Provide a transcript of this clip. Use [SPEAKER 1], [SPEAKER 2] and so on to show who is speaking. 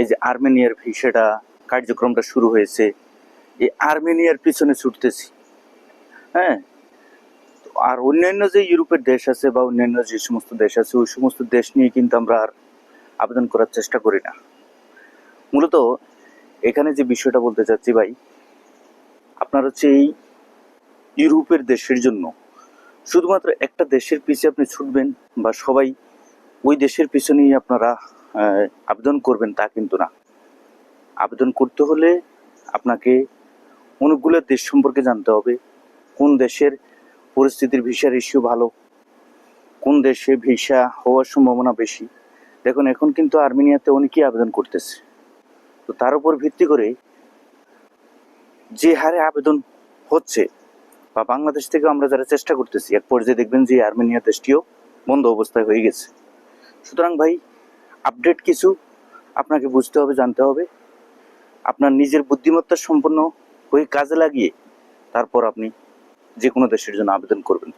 [SPEAKER 1] এই যে আর্মেনিয়ার ভিসাটা কার্যক্রমটা শুরু হয়েছে, এই আর্মেনিয়ার পিছনে ছুটতেছি। হ্যাঁ? আর অন্যান্য যে ইউরোপের দেশ আছে বা অন্যান্য যে সমস্ত দেশ আছে, ওই সমস্ত দেশ নিয়ে কিন্তু আমরা আর আবেদন করার চেষ্টা করি না। মূলত এখানে যে বিষয়টা বলতে চাচ্ছি ভাই, আপনার হচ্ছে এই ইউরোপের দেশের জন্য শুধুমাত্র একটা দেশের পিছিয়ে আপনি ছুটবেন বা সবাই ওই দেশের পিছনেই আপনারা আবেদন করবেন তা কিন্তু না। আবেদন করতে হলে আপনাকে অনেকগুলো দেশ সম্পর্কে জানতে হবে। কোন দেশের পরিস্থিতির ভিসার ইস্যু ভালো? কোন দেশে ভিসা হওয়ার সম্ভাবনা বেশি? দেখুন, এখন কিন্তু আর্মেনিয়াতে অনেকেই আবেদন করতেছে। তো তার উপর ভিত্তি করে যে হারে আবেদন হচ্ছে, বা বাংলাদেশ থেকে আমরা যারা চেষ্টা করতেছি, এক পর্যায়ে দেখবেন যে আর্মেনিয়া দেশটিও বন্ধ অবস্থায় হয়ে গেছে। সুতরাং ভাই আপডেট কিছু আপনাকে বুঝতে হবে, জানতে হবে। আপনার নিজের বুদ্ধিমত্তা সম্পন্ন হয়ে কাজে লাগিয়ে তারপর আপনি যে কোনো দেশের জন্য আবেদন করবেন।